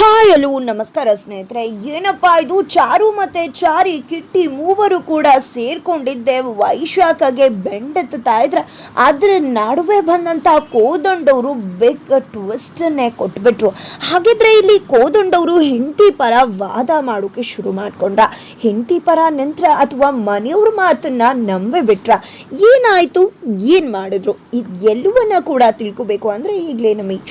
Hi hello ನಮಸ್ಕಾರ ಸ್ನೇಹಿತರೆ. ಏನಪ್ಪ ಇದು? ಚಾರು ಮತ್ತೆ ಚಾರಿ ಕಿಟ್ಟಿ ಮೂವರು ಕೂಡ ಸೇರ್ಕೊಂಡಿದ್ದೆ. ವೈಶಾಖಗೆ ಬೆಂಡೆತ್ತಾ ಇದ್ರೆ ಅದ್ರ ನಡುವೆ ಬಂದಂತ ಕೋದಂಡವರು ಬೆಕ್ ಟ್ವಿಸ್ಟನ್ನೇ ಕೊಟ್ಬಿಟ್ರು. ಹಾಗಿದ್ರೆ ಇಲ್ಲಿ ಕೋದಂಡವರು ಹೆಂಡತಿ ಪರ ವಾದ ಮಾಡೋಕೆ ಶುರು ಮಾಡ್ಕೊಂಡ್ರ. ಹೆಂಡತಿ ಪರ ನಂತರ ಅಥವಾ ಮನೆಯವ್ರ ಮಾತನ್ನ ನಂಬೆ ಬಿಟ್ರ ಏನಾಯ್ತು? ಏನ್ ಮಾಡಿದ್ರು? ಇದು ಎಲ್ಲವನ್ನ ಕೂಡ ತಿಳ್ಕೊಬೇಕು ಅಂದ್ರೆ ಈಗಲೇ ನಮ್ಮ ಈ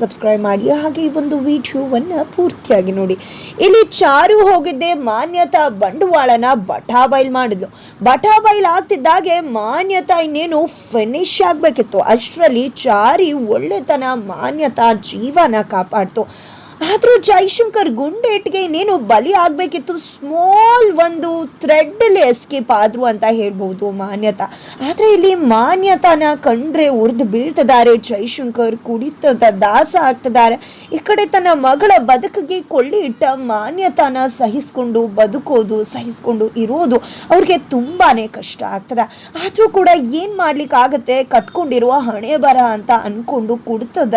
ಸಬ್ಸ್ಕ್ರೈಬ್ ಮಾಡಿ. ಹಾಗೆ ಈ ಒಂದು ವಿಡಿಯೋವನ್ನ ಪೂರ್ತಿಯಾಗಿ ನೋಡಿ. ಇಲ್ಲಿ ಚಾರು ಹೋಗಿದ್ದೆ ಮಾನ್ಯತಾ ಬಂಡವಾಳನ ಬಟಾಬೈಲ್ ಮಾಡಿದ್ಲು. ಬಟಾಬೈಲ್ ಆಗ್ತಿದ್ದಾಗೆ ಮಾನ್ಯತಾ ಇನ್ನೇನು ಫಿನಿಶ್ ಆಗ್ಬೇಕಿತ್ತು. ಅಷ್ಟರಲ್ಲಿ ಚಾರಿ ಒಳ್ಳೆತನ ಮಾನ್ಯತಾ ಜೀವನ ಕಾಪಾಡ್ತು. ಆದ್ರೂ ಜೈಶಂಕರ್ ಗುಂಡೇಟ್ಗೆ ಇನ್ನೇನು ಬಲಿ ಆಗಬೇಕಿತ್ತು? ಸ್ಮಾಲ್ ಒಂದು ಥ್ರೆಡ್ ಅಲ್ಲಿ ಎಸ್ಕೇಪ್ ಆದ್ರು ಅಂತ ಹೇಳ್ಬೋದು ಮಾನ್ಯತಾ. ಆದರೆ ಇಲ್ಲಿ ಮಾನ್ಯತಾನ ಕಂಡ್ರೆ ಉರ್ದು ಬೀಳ್ತಿದ್ದಾರೆ. ಜೈಶಂಕರ್ ಕುಡಿತಂತ ದಾಸ ಆಗ್ತಿದ್ದಾರೆ. ಈ ಕಡೆ ತನ್ನ ಮಗಳ ಬದುಕಿಗೆ ಕೊಳ್ಳಿ ಇಟ್ಟ ಮಾನ್ಯತಾನ ಸಹಿಸ್ಕೊಂಡು ಬದುಕೋದು, ಸಹಿಸ್ಕೊಂಡು ಇರೋದು ಅವ್ರಿಗೆ ತುಂಬಾ ಕಷ್ಟ ಆಗ್ತದೆ. ಆದರೂ ಕೂಡ ಏನ್ ಮಾಡ್ಲಿಕ್ಕೆ ಆಗತ್ತೆ? ಕಟ್ಕೊಂಡಿರುವ ಹಣೆ ಬರ ಅಂತ ಅನ್ಕೊಂಡು ಕುಡಿತದ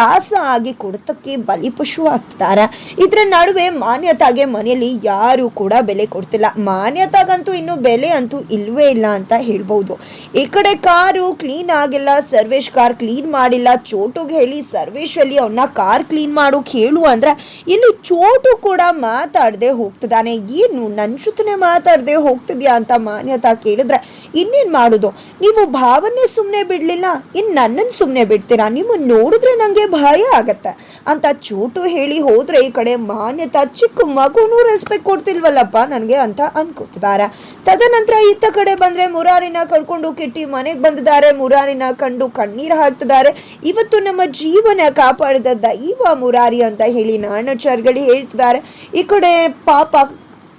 ದಾಸ ಆಗಿ ಕುಡಿತಕ್ಕೆ ಬಲಿಪಶು ಆಗ್ತಿದ್ದಾರೆ ಇದರ ನಡುವೆ ಮಾನ್ಯತಾಗೆ ಮನೆಯಲ್ಲಿ ಯಾರು ಕೂಡ ಬೆಲೆ ಕೊಡ್ತಿಲ್ಲ. ಮಾನ್ಯತಾಗಂತೂ ಇನ್ನು ಬೆಲೆ ಅಂತೂ ಇಲ್ವೇ ಇಲ್ಲ ಅಂತ ಹೇಳ್ಬೋದು. ಈ ಕಡೆ ಕಾರು ಕ್ಲೀನ್ ಆಗಿಲ್ಲ, ಸರ್ವೇಶ್ ಕಾರ್ ಕ್ಲೀನ್ ಮಾಡಿಲ್ಲ. ಚೋಟುಗೆ ಹೇಳಿ ಸರ್ವೇಶ್ ಅಲ್ಲಿ ಅವನ್ನ ಕಾರ್ ಕ್ಲೀನ್ ಮಾಡು ಹೇಳು ಅಂದ್ರೆ ಇಲ್ಲಿ ಚೋಟು ಕೂಡ ಮಾತಾಡದೆ ಹೋಗ್ತಿದ್ದಾನೆ. ಏನು ನನ್ ಜೊತೆನೆ ಮಾತಾಡದೆ ಹೋಗ್ತಿದ್ಯಾ ಅಂತ ಮಾನ್ಯತಾ ಕೇಳಿದ್ರೆ ಇನ್ನೇನ್ ಮಾಡುದು? ನೀವು ಭಾವನೆ ಸುಮ್ಮನೆ ಬಿಡ್ಲಿಲ್ಲ, ಇನ್ ನನ್ನನ್ನು ಸುಮ್ಮನೆ ಬಿಡ್ತೀರಾ? ನಿಮ್ಮ ನೋಡಿದ್ರೆ ನಂಗೆ ಭಯ ಆಗತ್ತೆ ಅಂತ ಚೋಟು ಹೇಳಿ ಹೋದ್ರೆ ಈ ಕಡೆ ಮಾನ್ಯತಾ ಚಿಕ್ಕ ಮಗುನೂ ರೆಸ್ಪೆಕ್ಟ್ ಕೊಡ್ತಿಲ್ವಲ್ಲಪ್ಪ? ನನಗೆ ಅಂತ ಅನ್ಕೋತಿದ್ದಾರೆ. ತದನಂತರ ಇತ್ತ ಕಡೆ ಬಂದ್ರೆ ಮುರಾರಿನ ಕಳ್ಕೊಂಡು ಕೆಟ್ಟಿ ಮನೆಗೆ ಬಂದಿದ್ದಾರೆ. ಮುರಾರಿನ ಕಂಡು ಕಣ್ಣೀರು ಹಾಕ್ತಿದ್ದಾರೆ. ಇವತ್ತು ನಮ್ಮ ಜೀವನ ಕಾಪಾಡಿದ ದೈವ ಮುರಾರಿ ಅಂತ ಹೇಳಿ ನಾಣಾಚಾರ್ಯಗಳು ಹೇಳ್ತಿದ್ದಾರೆ. ಈ ಕಡೆ ಪಾಪ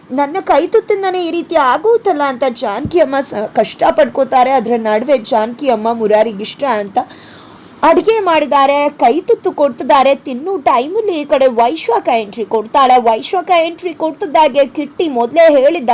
ನನ್ನ ಕೈ ತುತ್ತಿಂದಾನೆ ಈ ರೀತಿ ಆಗುತ್ತಲ್ಲ ಅಂತ ಜಾನಕಿ ಅಮ್ಮ ಕಷ್ಟ ಪಡ್ಕೋತಾರೆ ಅದರ ನಡುವೆ ಜಾನಕಿ ಅಮ್ಮ ಮುರಾರಿಗಿಷ್ಟ ಅಂತ ಅಡಿಗೆ ಮಾಡಿದ್ದಾರೆ, ಕೈ ತುತ್ತು ಕೊಡ್ತಿದ್ದಾರೆ, ತಿನ್ನು ಟೈಮಲ್ಲಿ ಈ ಕಡೆ ವೈಶ್ವಾಕ ಎಂಟ್ರಿ ಕೊಡ್ತಾಳೆ. ವೈಶ್ವಾಕ ಎಂಟ್ರಿ ಕೊಡ್ತಿದ್ದಾಗೆ ಕಿಟ್ಟಿ ಮೊದಲೇ ಹೇಳಿದ್ದ,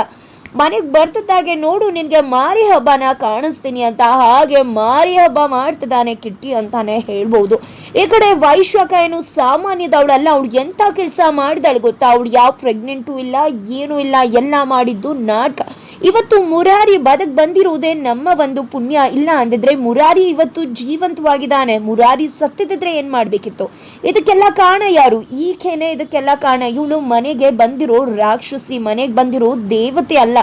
ಮನೆಗೆ ಬರ್ತಿದ್ದಾಗೆ ನೋಡು, ನಿನಗೆ ಮಾರಿ ಹಬ್ಬನ ಕಾಣಿಸ್ತೀನಿ ಅಂತ. ಹಾಗೆ ಮಾರಿ ಹಬ್ಬ ಮಾಡ್ತಿದ್ದಾನೆ ಕಿಟ್ಟಿ ಅಂತಾನೆ ಹೇಳ್ಬೋದು. ಈ ಕಡೆ ವೈಶ್ವಕ ಏನು ಸಾಮಾನ್ಯದವಳಲ್ಲ ಅವಳು ಎಂಥ ಕೆಲಸ ಮಾಡಿದಾಳೆ ಗೊತ್ತಾ? ಅವಳು ಯಾವ ಪ್ರೆಗ್ನೆಂಟು ಇಲ್ಲ, ಏನೂ ಇಲ್ಲ, ಎಲ್ಲ ಮಾಡಿದ್ದು ನಾಟಕ. ಇವತ್ತು ಮುರಾರಿ ಬದಕ್ ಬಂದಿರುವುದೇ ನಮ್ಮ ಒಂದು ಪುಣ್ಯ. ಇಲ್ಲ ಅಂದಿದ್ರೆ ಮುರಾರಿ ಇವತ್ತು ಜೀವಂತವಾಗಿದ್ದಾನೆ. ಮುರಾರಿ ಸತ್ತಿದ್ರೆ ಏನ್ ಮಾಡ್ಬೇಕಿತ್ತು? ಇದಕ್ಕೆಲ್ಲ ಕಾರಣ ಯಾರು? ಈಕೆನೆ ಇದಕ್ಕೆಲ್ಲ ಕಾರಣ. ಇವಳು ಮನೆಗೆ ಬಂದಿರೋ ರಾಕ್ಷಸಿ ಮನೆಗೆ ಬಂದಿರೋ ದೇವತೆ ಅಲ್ಲ.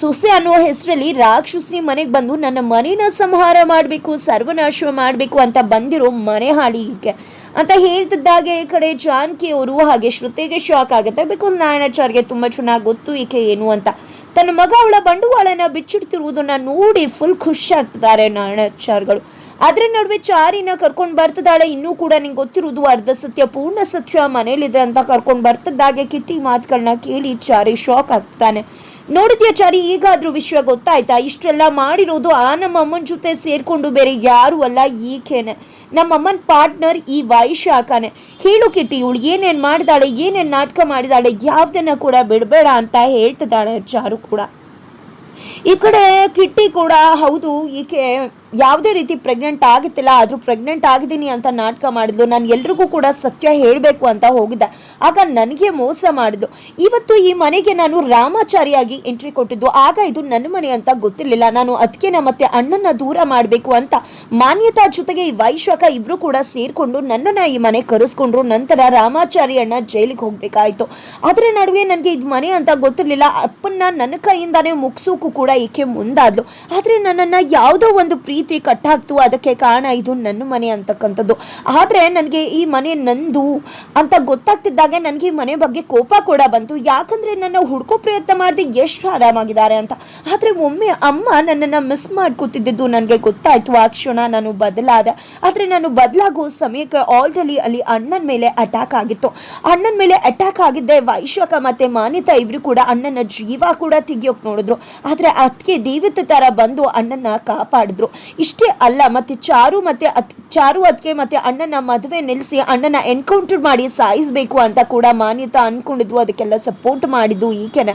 ಸೊಸೆ ಅನ್ನೋ ಹೆಸರಲ್ಲಿ ರಾಕ್ಷಸಿ ಮನೆಗೆ ಬಂದು ನನ್ನ ಮನೆನ ಸಂಹಾರ ಮಾಡಬೇಕು ಸರ್ವನಾಶ ಮಾಡಬೇಕು ಅಂತ ಬಂದಿರೋ ಮನೆ ಈಕೆ. ಅಂತ ಹೇಳ್ತಿದ್ದಾಗೆ ಈ ಕಡೆ ಜಾನಕಿ ಅವರು ಹಾಗೆ ಶ್ರುತಿಗೆ ಶಾಕ್ ಆಗುತ್ತೆ. ಬಿಕಾಸ್ ನಾರಾಯಣಾಚಾರ್ಗೆ ತುಂಬಾ ಚೆನ್ನಾಗಿ ಗೊತ್ತು ಈಕೆ ಏನು ಅಂತ. ತನ್ನ ಮಗ ಅವಳ ಬಂಡವಾಳನ ಬಿಚ್ಚಿಡ್ತಿರುವುದನ್ನ ನೋಡಿ ಫುಲ್ ಖುಷಿ ಆಗ್ತಿದ್ದಾರೆ ನಾಣಾಚಾರ್ಗಳು ಅದ್ರ ನಡುವೆ ಚಾರಿನ ಕರ್ಕೊಂಡು ಬರ್ತಿದ್ದಾಳೆ ಇನ್ನೂ ಕೂಡ ನಿಂಗೆ ಗೊತ್ತಿರುವುದು ಅರ್ಧ ಸತ್ಯ, ಪೂರ್ಣ ಸತ್ಯ ಮನೇಲಿದೆ ಅಂತ ಕರ್ಕೊಂಡು ಬರ್ತಿದ್ದಾಗೆ ಕಿಟ್ಟಿ ಮಾತುಗಳನ್ನ ಕೇಳಿ ಚಾರಿ ಶಾಕ್ ಆಗ್ತಾನೆ ನೋಡಿದ್ಯಾ ಚಾರಿ, ಈಗಾದ್ರೂ ವಿಷಯ ಗೊತ್ತಾಯ್ತಾ? ಇಷ್ಟೆಲ್ಲ ಮಾಡಿರೋದು ಆ ನಮ್ಮ ಜೊತೆ ಸೇರ್ಕೊಂಡು ಬೇರೆ ಯಾರು ಅಲ್ಲ, ಈಕೆನೆ. ನಮ್ಮ ಅಮ್ಮನ ಪಾರ್ಟ್ನರ್ ಈ ವೈಶಾಖನೆ. ಹೇಳು ಕಿಟ್ಟಿ, ಇವಳು ಏನೇನ್ ಮಾಡಿದಾಳೆ, ಏನೇನ್ ನಾಟಕ ಮಾಡಿದಾಳೆ, ಯಾವ್ದನ್ನ ಕೂಡ ಬಿಡಬೇಡ ಅಂತ ಹೇಳ್ತಿದ್ದಾಳೆ ಚಾರು ಕೂಡ. ಈ ಕಡೆ ಕಿಟ್ಟಿ ಕೂಡ ಹೌದು, ಈಕೆ ಯಾವುದೇ ರೀತಿ ಪ್ರೆಗ್ನೆಂಟ್ ಆಗುತ್ತಿಲ್ಲ ಆದರೂ ಪ್ರೆಗ್ನೆಂಟ್ ಆಗಿದ್ದೀನಿ ಅಂತ ನಾಟಕ ಮಾಡಿದ್ಲು. ನಾನು ಎಲ್ರಿಗೂ ಕೂಡ ಸತ್ಯ ಹೇಳಬೇಕು ಅಂತ ಹೋಗಿದ್ದೆ. ಆಗ ನನಗೆ ಮೋಸ ಮಾಡಿದ್ದು ಇವತ್ತು ಈ ಮನೆಗೆ ನಾನು ರಾಮಾಚಾರಿಯಾಗಿ ಎಂಟ್ರಿ ಕೊಟ್ಟಿದ್ದು. ಆಗ ಇದು ನನ್ನ ಮನೆ ಅಂತ ಗೊತ್ತಿರಲಿಲ್ಲ. ನಾನು ಅದಕ್ಕೆನ ಮತ್ತೆ ಅಣ್ಣನ ದೂರ ಮಾಡಬೇಕು ಅಂತ ಮಾನ್ಯತಾ ಜೊತೆಗೆ ಈ ವೈಶಾಖ ಇಬ್ರು ಕೂಡ ಸೇರಿಕೊಂಡು ನನ್ನನ್ನ ಈ ಮನೆ ಕರೆಸ್ಕೊಂಡ್ರು. ನಂತರ ರಾಮಾಚಾರಿ ಅಣ್ಣ ಜೈಲಿಗೆ ಹೋಗಬೇಕಾಯಿತು. ಅದರ ನಡುವೆ ನನಗೆ ಇದು ಮನೆ ಅಂತ ಗೊತ್ತಿರಲಿಲ್ಲ. ಅಪ್ಪನ್ನ ನನ್ನ ಕೈಯಿಂದಾನೇ ಮುಗಿಸೋಕು ಕೂಡ ಈಕೆ ಮುಂದಾದ್ಲು. ಆದ್ರೆ ನನ್ನನ್ನ ಯಾವುದೋ ಒಂದು ಪ್ರೀತಿ ಕಟ್ಟಾಕ್ತು ಅದಕ್ಕೆ ಕಾರಣ ಇದು ನನ್ನ ಮನೆ ಅಂತಕ್ಕಂಥದ್ದು. ಆದ್ರೆ ನನಗೆ ಈ ಮನೆ ನಂದು ಅಂತ ಗೊತ್ತಾಗ್ತಿದ್ದಾಗೆ ನನಗೆ ಈ ಮನೆ ಬಗ್ಗೆ ಕೋಪ ಕೂಡ ಬಂತು. ಯಾಕಂದ್ರೆ ನನ್ನ ಹುಡ್ಕೋ ಪ್ರಯತ್ನ ಮಾಡಿದೆ ಎಷ್ಟು ಆರಾಮಾಗಿದ್ದಾರೆ ಅಂತ. ಆದ್ರೆ ಒಮ್ಮೆ ಅಮ್ಮ ನನ್ನನ್ನ ಮಿಸ್ ಮಾಡ್ಕೊತಿದ್ದು ನನಗೆ ಗೊತ್ತಾಯ್ತು. ಆ ಕ್ಷಣ ನಾನು ಬದಲಾದೆ. ಆದ್ರೆ ನಾನು ಬದಲಾಗೋ ಸಮಯಕ್ಕೆ ಆಲ್ರೆಡಿ ಅಲ್ಲಿ ಅಣ್ಣನ ಮೇಲೆ ಅಟ್ಯಾಕ್ ಆಗಿತ್ತು. ಅಣ್ಣನ ಮೇಲೆ ಅಟ್ಯಾಕ್ ಆಗಿದ್ದೆ. ವೈಶಾಖ ಮತ್ತೆ ಮಾನಿತಾ ಇವರು ಕೂಡ ಅಣ್ಣನ ಜೀವ ಕೂಡ ತೆಗಿಯೋಕ್ ನೋಡಿದ್ರು. ಆದ್ರೆ ಅದಕ್ಕೆ ದೇವತೆ ತರ ಬಂದು ಅಣ್ಣನ ಕಾಪಾಡಿದ್ರು. ಇಷ್ಟೇ ಅಲ್ಲ, ಮತ್ತೆ ಚಾರು ಮತ್ತೆ ಅತ್, ಚಾರು ಅತ್ತಿಗೆ ಮತ್ತೆ ಅಣ್ಣನ ಮದುವೆ ನಿಲ್ಲಿಸಿ ಅಣ್ಣನ ಎನ್ಕೌಂಟರ್ ಮಾಡಿ ಸಾಯಿಸ್ಬೇಕು ಅಂತ ಕೂಡ ಮಾನ್ಯತಾ ಅನ್ಕೊಂಡಿದ್ರು. ಅದಕ್ಕೆಲ್ಲ ಸಪೋರ್ಟ್ ಮಾಡಿದ್ದು ಈಕೆನ.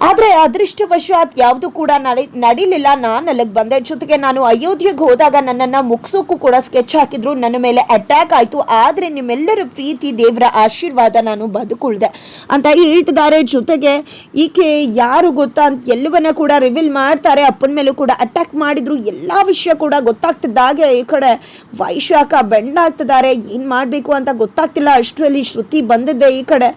ಆದ್ರೆ ಅದೃಷ್ಟವಶಾತ್ ಯಾವುದು ಕೂಡ ನಡಿ ನಡಿಲಿಲ್ಲ. ನಾನು ಅಲ್ಲಿಗೆ ಬಂದೆ. ಜೊತೆಗೆ ನಾನು ಅಯೋಧ್ಯೆಗೆ ಹೋದಾಗ ನನ್ನನ್ನು ಮುಗಿಸೋಕ್ಕೂ ಕೂಡ ಸ್ಕೆಚ್ ಹಾಕಿದ್ರು. ನನ್ನ ಮೇಲೆ ಅಟ್ಯಾಕ್ ಆಯಿತು. ಆದರೆ ನಿಮ್ಮೆಲ್ಲರ ಪ್ರೀತಿ ದೇವರ ಆಶೀರ್ವಾದ ನಾನು ಬದುಕುಳ್ದೆ ಅಂತ ಹೇಳ್ತಿದ್ದಾರೆ. ಜೊತೆಗೆ ಈಕೆ ಯಾರು ಗೊತ್ತಾ ಅಂತ ಎಲ್ಲವನ್ನ ಕೂಡ ರಿವೀಲ್ ಮಾಡ್ತಾರೆ. ಅಪ್ಪನ ಮೇಲೂ ಕೂಡ ಅಟ್ಯಾಕ್ ಮಾಡಿದ್ರು. ಎಲ್ಲ ವಿಷಯ ಕೂಡ ಗೊತ್ತಾಗ್ತಿದ್ದಾಗೆ ಈ ಕಡೆ ವೈಶಾಖ ಬೆಂಡಾಗ್ತಿದ್ದಾರೆ ಏನು ಮಾಡಬೇಕು ಅಂತ ಗೊತ್ತಾಗ್ತಿಲ್ಲ. ಅಷ್ಟರಲ್ಲಿ ಶ್ರುತಿ ಬಂದಿದ್ದೆ ಈ ಕಡೆ.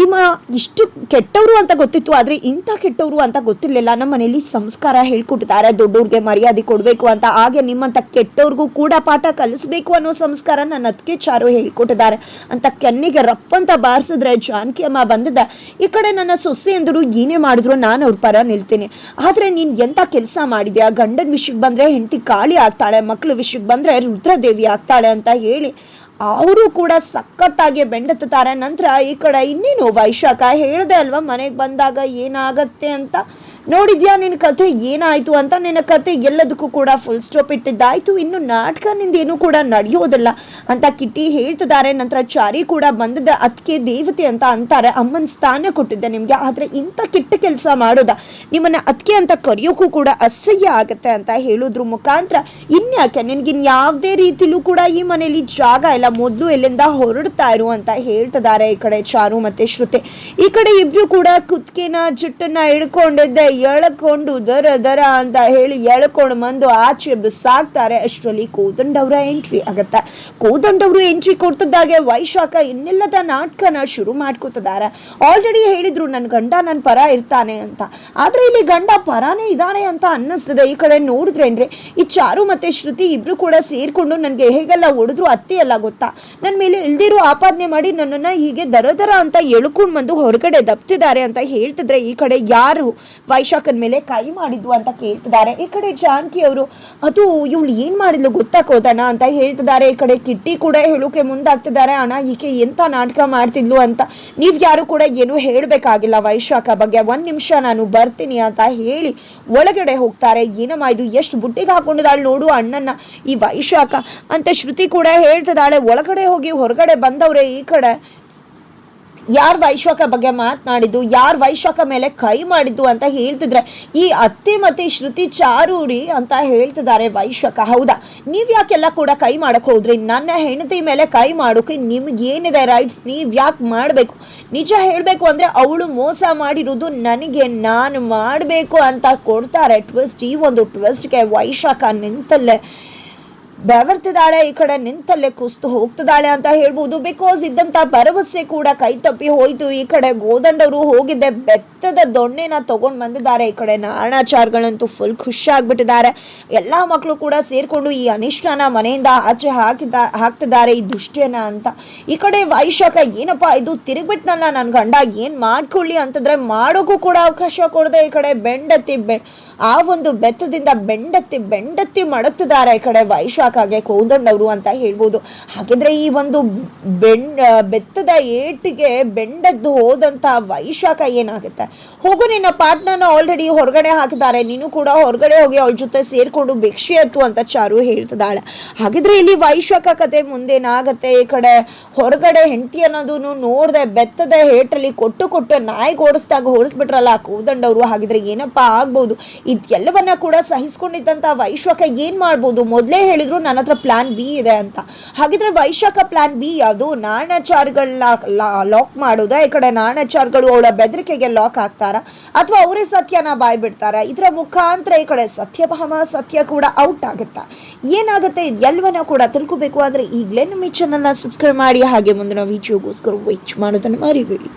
ನಿಮ್ಮ ಇಷ್ಟು ಕೆಟ್ಟವರು ಅಂತ ಗೊತ್ತಿತ್ತು, ಆದರೆ ಇಂಥ ಕೆಟ್ಟವರು ಅಂತ ಗೊತ್ತಿರಲಿಲ್ಲ. ನಮ್ಮ ಮನೇಲಿ ಸಂಸ್ಕಾರ ಹೇಳ್ಕೊಟ್ಟಿದ್ದಾರೆ, ದೊಡ್ಡವ್ರಿಗೆ ಮರ್ಯಾದೆ ಕೊಡಬೇಕು ಅಂತ. ಹಾಗೆ ನಿಮ್ಮಂಥ ಕೆಟ್ಟವ್ರಿಗೂ ಕೂಡ ಪಾಠ ಕಲಿಸ್ಬೇಕು ಅನ್ನೋ ಸಂಸ್ಕಾರ ನನ್ನ ಅದಕ್ಕೆ ಚಾರು ಹೇಳ್ಕೊಟ್ಟಿದ್ದಾರೆ. ಅಂತ ಕೆನ್ನಿಗೆ ರಪ್ಪಂತ ಬಾರಿಸಿದ್ರೆ ಜಾನಕಿ ಅಮ್ಮ ಬಂದಿದ್ದ, ಈ ಕಡೆ ನನ್ನ ಸೊಸೆ ಎಂದರು ಏನೇ ಮಾಡಿದ್ರು ನಾನು ಅವ್ರ ಪರ ನಿಲ್ತೀನಿ. ಆದರೆ ನೀನು ಎಂಥ ಕೆಲಸ ಮಾಡಿದ್ಯಾ? ಗಂಡನ ವಿಷಯಕ್ಕೆ ಬಂದರೆ ಹೆಂಡತಿ ಕಾಳಿ ಆಗ್ತಾಳೆ ಮಕ್ಕಳ ವಿಷಯಕ್ಕೆ ಬಂದರೆ ರುದ್ರದೇವಿ ಆಗ್ತಾಳೆ ಅಂತ ಹೇಳಿ ಅವರು ಕೂಡ ಸಖತ್ತಾಗಿ ಬೆಂಡತ್ತಾರೆ ನಂತರ ಈ ಕಡೆ ಇನ್ನೇನು ವೈಶಾಖ? ಹೇಳಿದೆ ಅಲ್ವಾ, ಮನೆಗೆ ಬಂದಾಗ ಏನಾಗತ್ತೆ ಅಂತ? ನೋಡಿದ್ಯಾ ನಿನ್ನ ಕಥೆ ಏನಾಯ್ತು ಅಂತ ನಿನ್ನ ಕತೆ ಎಲ್ಲದಕ್ಕೂ ಕೂಡ ಫುಲ್ ಸ್ಟಾಪ್ ಇಟ್ಟಿದ್ದಾಯ್ತು. ಇನ್ನು ನಾಟಕ ನಿಂದೇನು ಕೂಡ ನಡೆಯೋದಲ್ಲ ಅಂತ ಕಿಟ್ಟಿ ಹೇಳ್ತಿದ್ದಾರೆ. ನಂತರ ಚಾರಿ ಕೂಡ ಬಂದದ. ಅದಕ್ಕೆ ದೇವತೆ ಅಂತ ಅಂತಾರೆ. ಅಮ್ಮನ ಸ್ಥಾನ ಕೊಟ್ಟಿದ್ದೆ ನಿಮಗೆ. ಆದರೆ ಇಂಥ ಕೆಟ್ಟ ಕೆಲಸ ಮಾಡೋದ? ನಿಮ್ಮನ್ನ ಅದಕ್ಕೆ ಅಂತ ಕರೆಯೋಕ್ಕೂ ಕೂಡ ಅಸಹ್ಯ ಆಗುತ್ತೆ ಅಂತ ಹೇಳೋದ್ರ ಮುಖಾಂತರ ಇನ್ಯಾಕೆ? ನಿನಗಿನ್ ಯಾವುದೇ ರೀತಿಲೂ ಕೂಡ ಈ ಮನೆಯಲ್ಲಿ ಜಾಗ ಇಲ್ಲ. ಮೊದಲು ಎಲ್ಲಿಂದ ಹೊರಡ್ತಾ ಇರು ಅಂತ ಹೇಳ್ತಿದ್ದಾರೆ ಈ ಕಡೆ ಚಾರು ಮತ್ತೆ ಶ್ರುತಿ. ಈ ಕಡೆ ಇಬ್ರು ಕೂಡ ಕುತ್ಕೆನ, ಜುಟ್ಟನ್ನ ಹಿಡ್ಕೊಂಡಿದ್ದೆ. ಎಳ್ಕೊಂಡು ದರ ದರ ಅಂತ ಹೇಳಿ ಎಳ್ಕೊಂಡು ಬಂದು ಆಚೆ ಬಿಸಾಕ್ತಾರೆ. ಅಷ್ಟರಲ್ಲಿ ಕೋದಂಡವ್ರ ಎಂಟ್ರಿ ಆಗತ್ತೆ. ಕೋದಂಡವ್ರು ಎಂಟ್ರಿ ಕೊಡ್ತಿದ್ದಾಗೆ ವೈಶಾಖ ಇನ್ನೆಲ್ಲದ ನಾಟಕನ ಶುರು ಮಾಡ್ಕೋತಿದ್ದಾರೆ. ಆಲ್ರೆಡಿ ಹೇಳಿದ್ರು ನನ್ನ ಗಂಡ ನನ್ನ ಪರ ಇರ್ತಾನೆ ಅಂತ. ಆದ್ರೆ ಇಲ್ಲಿ ಗಂಡ ಪರಾನೇ ಇದ್ದಾನೆ ಅಂತ ಅನ್ನಿಸ್ತದೆ. ಈ ಕಡೆ ನೋಡಿದ್ರೇನ್ರಿ ಈ ಚಾರು ಮತ್ತೆ ಶ್ರುತಿ ಇಬ್ರು ಕೂಡ ಸೇರ್ಕೊಂಡು ನನಗೆ ಹೇಗೆಲ್ಲ ಹೊಡೆದ್ರು ಅತ್ತೆ ಎಲ್ಲ ಗೊತ್ತಾ? ನನ್ನ ಮೇಲೆ ಇಲ್ದಿರೋ ಆಪಾದನೆ ಮಾಡಿ ನನ್ನನ್ನ ಹೀಗೆ ದರ ದರ ಅಂತ ಎಳ್ಕೊಂಡು ಬಂದು ಹೊರಗಡೆ ದಪ್ತಿದ್ದಾರೆ ಅಂತ ಹೇಳ್ತಿದ್ರೆ ಈ ಕಡೆ ಯಾರು? ವೈಶಾಖನ್ ಮೇಲೆ ಕೈ ಮಾಡಿದ್ವು ಅಂತ ಕೇಳ್ತಿದ್ದಾರೆ. ಈ ಕಡೆ ಜಾನಕಿ ಅವರು, ಅದು ಇವಳು ಏನ್ ಮಾಡಿದ್ಲು ಗೊತ್ತಾಕೋದಣ ಅಂತ ಹೇಳ್ತಿದ್ದಾರೆ. ಈ ಕಡೆ ಕಿಟ್ಟಿ ಕೂಡ ಹೇಳೋಕೆ ಮುಂದಾಗ್ತಿದ್ದಾರೆ. ಅಣ್ಣ, ಈಕೆ ಎಂತ ನಾಟಕ ಮಾಡ್ತಿದ್ಲು ಅಂತ ನೀವ್ ಯಾರು ಕೂಡ ಏನು ಹೇಳ್ಬೇಕಾಗಿಲ್ಲ ವೈಶಾಖ ಬಗ್ಗೆ. ಒಂದ್ ನಿಮಿಷ ನಾನು ಬರ್ತೀನಿ ಅಂತ ಹೇಳಿ ಒಳಗಡೆ ಹೋಗ್ತಾರೆ. ಏನಮ್ಮ ಇದು? ಎಷ್ಟು ಬುಟ್ಟಿಗೆ ಹಾಕೊಂಡಿದ್ದಾಳೆ ನೋಡು ಅಣ್ಣನ ಈ ವೈಶಾಖ. ಅಂತ ಶ್ರುತಿ ಕೂಡ ಹೇಳ್ತಿದ್ದಾಳೆ. ಒಳಗಡೆ ಹೋಗಿ ಹೊರಗಡೆ ಬಂದವ್ರೆ ಈ ಕಡೆ. ಯಾರು ವೈಶಾಖ ಬಗ್ಗೆ ಮಾತನಾಡಿದ್ದು, ಯಾರು ವೈಶಾಖ ಮೇಲೆ ಕೈ ಮಾಡಿದ್ದು ಅಂತ ಹೇಳ್ತಿದ್ರೆ ಈ ಅತ್ತೆ ಮತ್ತೆ ಶ್ರುತಿ ಚಾರೂರಿ ಅಂತ ಹೇಳ್ತಿದ್ದಾರೆ ವೈಶಾಖ ಹೌದಾ? ನೀವ್ ಯಾಕೆಲ್ಲ ಕೂಡ ಕೈ ಮಾಡಕ್ ಹೋದ್ರಿ? ನನ್ನ ಹೆಂಡತಿ ಮೇಲೆ ಕೈ ಮಾಡೋಕೆ ನಿಮ್ಗೆ ಏನಿದೆ ರೈಟ್ಸ್ ನೀವ್ ಯಾಕೆ ಮಾಡಬೇಕು? ನಿಜ ಹೇಳಬೇಕು ಅಂದ್ರೆ ಅವಳು ಮೋಸ ಮಾಡಿರೋದು ನನಗೆ ನಾನು ಮಾಡಬೇಕು ಅಂತ ಕೊಡ್ತಾರೆ. ಟ್ವಿಸ್ಟ್ ಈ ಒಂದು ಟ್ವಿಸ್ಟ್ಗೆ ವೈಶಾಖ ನಿಂತಲ್ಲೇ. ಬೆವರ್ತಿದ್ದಾಳೆ, ಈ ಕಡೆ ನಿಂತಲ್ಲೇ ಕುಸ್ತು ಹೋಗ್ತಿದ್ದಾಳೆ ಅಂತ ಹೇಳ್ಬೋದು. ಬಿಕಾಸ್ ಇದ್ದಂತ ಭರವಸೆ ಕೂಡ ಕೈ ತಪ್ಪಿ ಹೋಯ್ತು. ಈ ಕಡೆ ಗೋದಂಡವರು ಹೋಗಿದ್ದೆ ಬೆತ್ತದ ದೊಣ್ಣೆನ ತಗೊಂಡ್ ಬಂದಿದ್ದಾರೆ. ಈ ಕಡೆ ನಾರಾಯಣಾಚಾರ್ಗಳಂತೂ ಫುಲ್ ಖುಷಿ ಆಗ್ಬಿಟ್ಟಿದ್ದಾರೆ. ಎಲ್ಲಾ ಮಕ್ಕಳು ಕೂಡ ಸೇರ್ಕೊಂಡು ಈ ಅನಿಷ್ಟನ ಮನೆಯಿಂದ ಆಚೆ ಹಾಕಿದ, ಹಾಕ್ತಿದ್ದಾರೆ ಈ ದುಷ್ಟೇನ ಅಂತ. ಈ ಕಡೆ ವೈಶಾಖ, ಏನಪ್ಪ ಇದು ತಿರುಗ್ಬಿಟ್ನಲ್ಲ ನನ್ನ ಗಂಡ, ಏನ್ ಮಾಡ್ಕೊಳ್ಳಿ ಅಂತಂದ್ರೆ ಮಾಡೋಕ್ಕೂ ಕೂಡ ಅವಕಾಶ ಕೊಡದೆ ಈ ಕಡೆ ಬೆಂಡತ್ತಿ ಬೆ, ಆ ಒಂದು ಬೆತ್ತದಿಂದ ಬೆಂಡತ್ತಿ ಬೆಂಡತ್ತಿ ಮಡಗ್ತಿದ್ದಾರೆ ಈ ಕಡೆ ವೈಶಾಖಗೆ ಕೋದಂಡವರು ಅಂತ ಹೇಳ್ಬೋದು. ಹಾಗಿದ್ರೆ ಈ ಒಂದು ಬೆಂಡ್ ಬೆತ್ತದ ಏಟಿಗೆ ಬೆಂಡದ್ದು ಹೋದಂತ ವೈಶಾಖ ಏನಾಗುತ್ತೆ? ಹೋಗು, ನಿನ್ನ ಪಾರ್ಟ್ನರ್ನ ಆಲ್ರೆಡಿ ಹೊರಗಡೆ ಹಾಕಿದ್ದಾರೆ. ನೀನು ಕೂಡ ಹೊರಗಡೆ ಹೋಗಿ ಅವಳ ಜೊತೆ ಸೇರಿಕೊಂಡು ಭಿಕ್ಷೆ ಎತ್ತು ಅಂತ ಚಾರು ಹೇಳ್ತಿದ್ದಾಳೆ. ಹಾಗಿದ್ರೆ ಇಲ್ಲಿ ವೈಶಾಖ ಕತೆ ಮುಂದೇನಾಗತ್ತೆ? ಈ ಕಡೆ ಹೊರಗಡೆ ಹೆಂಡತಿ ಅನ್ನೋದನ್ನು ನೋಡದೆ, ಬೆತ್ತದ, ಹೇಟಲ್ಲಿ ಕೊಟ್ಟು ಕೊಟ್ಟು ನಾಯಿಗೆ ಓಡಿಸ್ದಾಗ ಓಡಿಸ್ಬಿಟ್ರಲ್ಲ, ಕೂದಂಡವ್ರು. ಹಾಗಿದ್ರೆ ಏನಪ್ಪಾ ಆಗ್ಬೋದು? ಇದೆಲ್ಲವನ್ನ ಕೂಡ ಸಹಿಸ್ಕೊಂಡಿದ್ದಂತ ವೈಶಾಖ ಏನ್ ಮಾಡ್ಬೋದು? ಮೊದಲೇ ಹೇಳಿದ್ರು ನನ್ನ ಹತ್ರ ಪ್ಲಾನ್ ಬಿ ಇದೆ ಅಂತ. ಹಾಗಿದ್ರೆ ವೈಶಾಖ ಪ್ಲಾನ್ ಬಿ ಯಾವುದು? ನಾಣ್ಯಚಾರ್ಗಳನ್ನ ಲಾಕ್ ಮಾಡೋದ? ಈ ಕಡೆ ನಾಣಚಾರ್ಗಳು ಅವಳ ಬೆದರಿಕೆಗೆ ಲಾಕ್ ಆಗ್ತಾರ ಅಥವಾ ಅವರೇ ಸತ್ಯನ ಬಾಯ್ ಬಿಡ್ತಾರ ಇದರ ಮುಖಾಂತರ ಈ ಕಡೆ ಸತ್ಯಭಾಮ, ಸತ್ಯ ಕೂಡ ಔಟ್ ಆಗುತ್ತಾ? ಏನಾಗುತ್ತೆ? ಎಲ್ಲವನ್ನ ಕೂಡ ತಿಳ್ಕೊಬೇಕು. ಆದ್ರೆ ಈಗಲೇ ನಮ್ಮ ಈ ಚಾನಲ್ನ ಸಬ್ಸ್ಕ್ರೈಬ್ ಮಾಡಿ. ಹಾಗೆ ಮುಂದಿನ ವಿಡಿಯೋಗೋಸ್ಕರ ವೆಚ್ ಮಾಡೋದನ್ನು ಮರಿಬೇಡಿ.